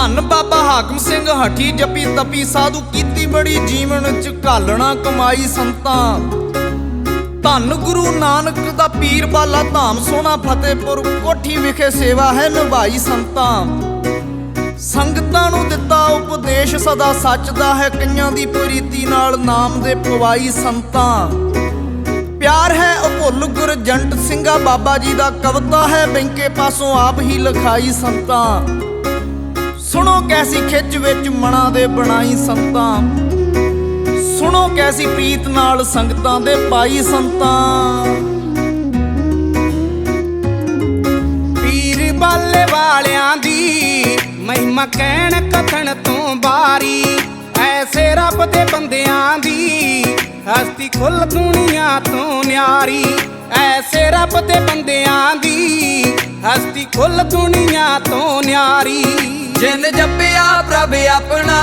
ਧੰਨ ਬਾਬਾ ਹਾਕਮ ਸਿੰਘ ਹਠੀ ਜਪੀ ਤਪੀ ਸਾਧੂ ਕੀਤੀ ਬੜੀ ਜੀਵਨ ਚ ਘਾਲਣਾ ਕਮਾਈ ਸੰਤਾਂ। ਧੰਨ ਗੁਰੂ ਨਾਨਕ ਦਾ ਪੀਰ ਬਾਲਾ ਧਾਮ ਸੋਹਣਾ ਫਤਿਹਪੁਰ ਕੋਠੀ ਵਿਖੇ ਸੇਵਾ ਹੈ ਨਿਭਾਈ ਸੰਤਾਂ। ਸੰਗਤਾਂ ਨੂੰ ਦਿੱਤਾ ਉਪਦੇਸ਼ ਸਦਾ ਸੱਚ ਦਾ ਹੈ, ਕਈਆਂ ਦੀ ਪ੍ਰੀਤੀ ਨਾਲ ਨਾਮ ਦੇ ਪਵਾਈ ਸੰਤਾਂ। ਪਿਆਰ ਹੈ ਅਭੁੱਲ ਗੁਰਜੰਟ ਸਿੰਘਾ, ਬਾਬਾ ਜੀ ਦਾ ਕਵਿਤਾ ਹੈ, ਬੈਂਕੇ ਪਾਸੋਂ ਆਪ ਹੀ ਲਿਖਾਈ ਸੰਤਾਂ। ਸੁਣੋ ਕੈਸੀ ਖਿੱਚ ਵਿੱਚ ਮਣਾ ਦੇ ਬਣਾਈ ਸੰਤਾਂ। ਸੁਣੋ ਕੈਸੀ ਪ੍ਰੀਤ ਨਾਲ ਸੰਗਤਾਂ ਦੇ ਪਾਈ ਸੰਤਾਂ। ਪੀਰ ਬਾਲੇ ਵਾਲਿਆਂ ਦੀ ਮਹਿਮਾ ਕਹਿਣ ਕਥਨ ਤੋਂ ਬਾਰੀ। ਐਸੇ ਰੱਬ ਦੇ ਬੰਦਿਆਂ ਦੀ ਹਸਤੀ ਖੁੱਲ ਦੁਨੀਆ ਤੋਂ ਨਿਆਰੀ। ਐਸੇ ਰੱਬ ਦੇ ਬੰਦਿਆਂ ਦੀ ਹਸਤੀ ਖੁੱਲ ਦੁਨੀਆ ਤੋਂ ਨਿਆਰੀ। ਜਿੰਦ ਜਪਿਆ ਪ੍ਰਭ ਆਪਣਾ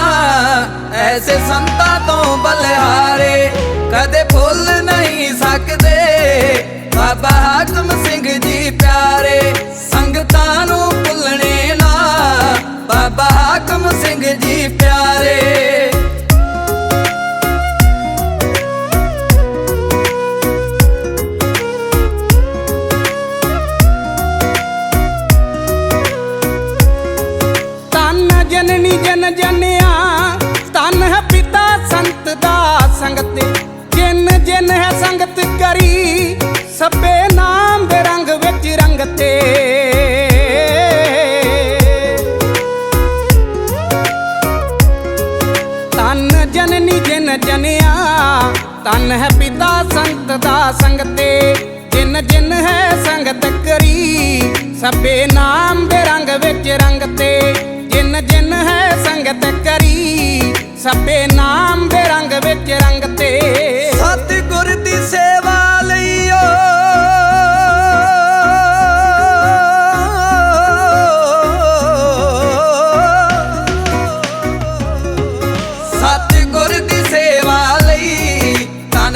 ਐਸੇ ਸੰਤਾਂ ਤੋਂ ਬਲਿਹਾਰੇ ਕਦੇ ਭੁੱਲ ਨਹੀਂ ਸਕਦੇ। ਬਾਬਾ ਹਾਕਮ ਜਨਿਆ ਤਨ ਹੈ ਪਿਤਾ ਸੰਤ ਦਾ ਸੰਗਤੇ। ਜਿਨ ਜਿਨ ਹੈ ਸੰਗਤ ਕਰੀ, ਸਭੇ ਨਾਮ ਦੇ ਰੰਗ ਵਿੱਚ ਰੰਗਤੇ ਜਿਨ ਜਿਨ ਹੈ ਸੰਗਤ ਕਰੀ, ਸਭੇ ਨਾਮ ਦੇ ਰੰਗ ਵਿੱਚ ਰੰਗਤੇ ਸਤਿਗੁਰ ਦੀ ਸੇਵਾ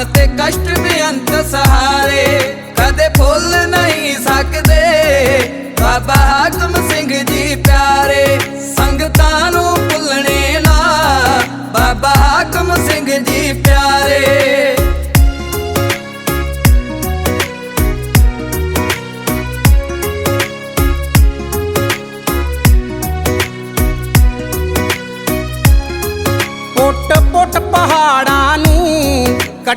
ਤਨ ਤੇ ਕਸ਼ਟ ਬੇਅੰਤ ਸਹਾਰੇ ਕਦੇ ਭੁੱਲ ਨਹੀਂ ਸਕਦੇ। ਬਾਬਾ ਹਾਕਮ ਸਿੰਘ ਜੀ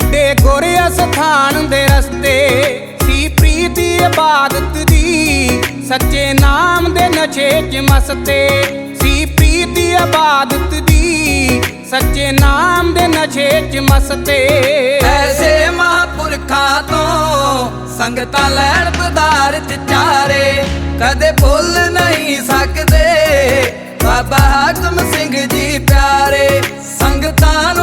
ਨੂੰ ਗੋਰੇ ਸਥਾਨ ਦੇ ਰਸਤੇ। ਸੀ ਪ੍ਰੀਤੀ ਇਬਾਦਤ ਦੀ, ਸੱਚੇ ਨਾਮ ਦੇ ਨਸ਼ੇ 'ਚ ਮਸਤੇ। ਸੀ ਪ੍ਰੀਤੀ ਇਬਾਦਤ ਦੀ, ਸੱਚੇ ਨਾਮ ਦੇ ਨਸ਼ੇ 'ਚ ਮਸਤੇ। ਐਸੇ ਮਹਾਂਪੁਰਖਾਂ ਤੋਂ ਸੰਗਤਾਂ ਲੈਣ ਪਦਾਰਥ ਚਾਰੇ, ਕਦੇ ਭੁੱਲ ਨਹੀਂ ਸਕਦੇ। ਬਾਬਾ ਹਾਕਮ ਸਿੰਘ ਜੀ ਪਿਆਰੇ, ਸੰਗਤਾਂ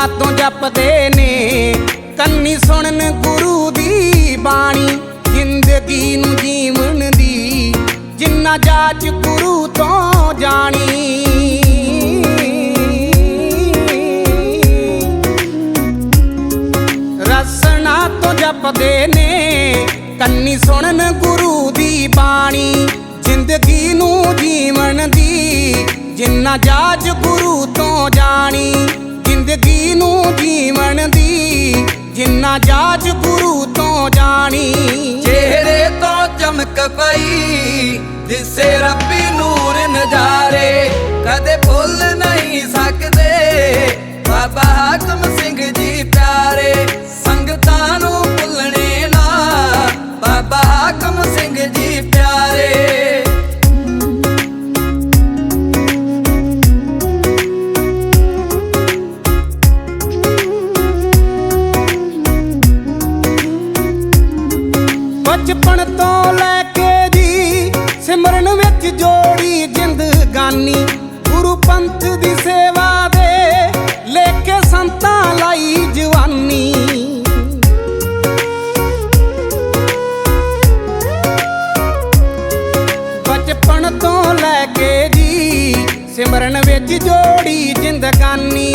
ਰਸਨਾ ਤੋਂ ਜਪਦੇ ਨੇ। ਕੰਨੀ ਸੁਣਨ ਗੁਰੂ ਦੀ ਬਾਣੀ, ਜ਼ਿੰਦਗੀ ਨੂੰ ਜੀਵਨ ਦੀ, ਜਿੰਨਾ ਜਾਚ ਗੁਰੂ ਤੋਂ ਜਾਣੀ। ਰਸਨਾ ਤੋਂ ਜਪਦੇ ਨੇ। ਕੰਨੀ ਸੁਣਨ ਗੁਰੂ ਦੀ ਬਾਣੀ, ਜ਼ਿੰਦਗੀ ਨੂੰ ਜੀਵਨ ਦੀ, ਜਿੰਨਾ ਜਾਜ ਗੁਰੂ ਤੋਂ ਜਾਣੀ। ਜ਼ਿੰਦਗੀ ਨੂੰ ਜੀਵਨ ਦੀ, ਜਿੰਨਾ ਜਾਜ ਗੁਰੂ ਤੋਂ ਜਾਣੀ। ਚਿਹਰੇ ਤੋਂ ਚਮਕ ਪਈ, ਦਿਸੇ ਰੱਬੀ ਨੂਰ ਨਜ਼ਾਰੇ। ਜੋੜੀ ਜਿੰਦਗਾਨੀ, ਗੁਰੂ ਪੰਥ ਦੀ ਸੇਵਾ ਦੇ ਲੈ ਕੇ ਸੰਤਾਂ ਲਈ ਜਵਾਨੀ। ਬਚਪਨ ਤੋਂ ਲੈ ਕੇ ਜੀ, ਸਿਮਰਨ ਵਿੱਚ ਜੋੜੀ ਜਿੰਦਗਾਨੀ,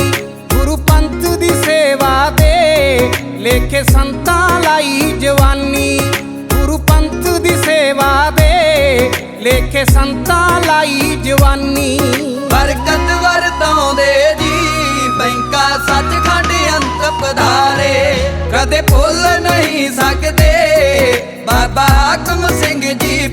ਗੁਰੂ ਪੰਥ ਦੀ ਸੇਵਾ ਦੇ ਲੈ ਕੇ ਸੰਤਾਂ ਲਈ ਜਵਾਨੀ। ਗੁਰੂ ਪੰਥ ਦੀ ਸੇਵਾ ਦੇ ਲੇਖੇ ਸੰਤਾਂ ਲਾਈ ਜਵਾਨੀ। ਬਰਕਤ ਵਰਤਾਉਂਦੇ ਜੀ, ਬੈਂਕਾ ਸੱਚਖੰਡ ਅੰਤ ਪਧਾਰੇ। ਕਦੇ ਭੁੱਲ ਨਹੀਂ ਸਕਦੇ, ਬਾਬਾ ਹਕਮ ਸਿੰਘ ਜੀ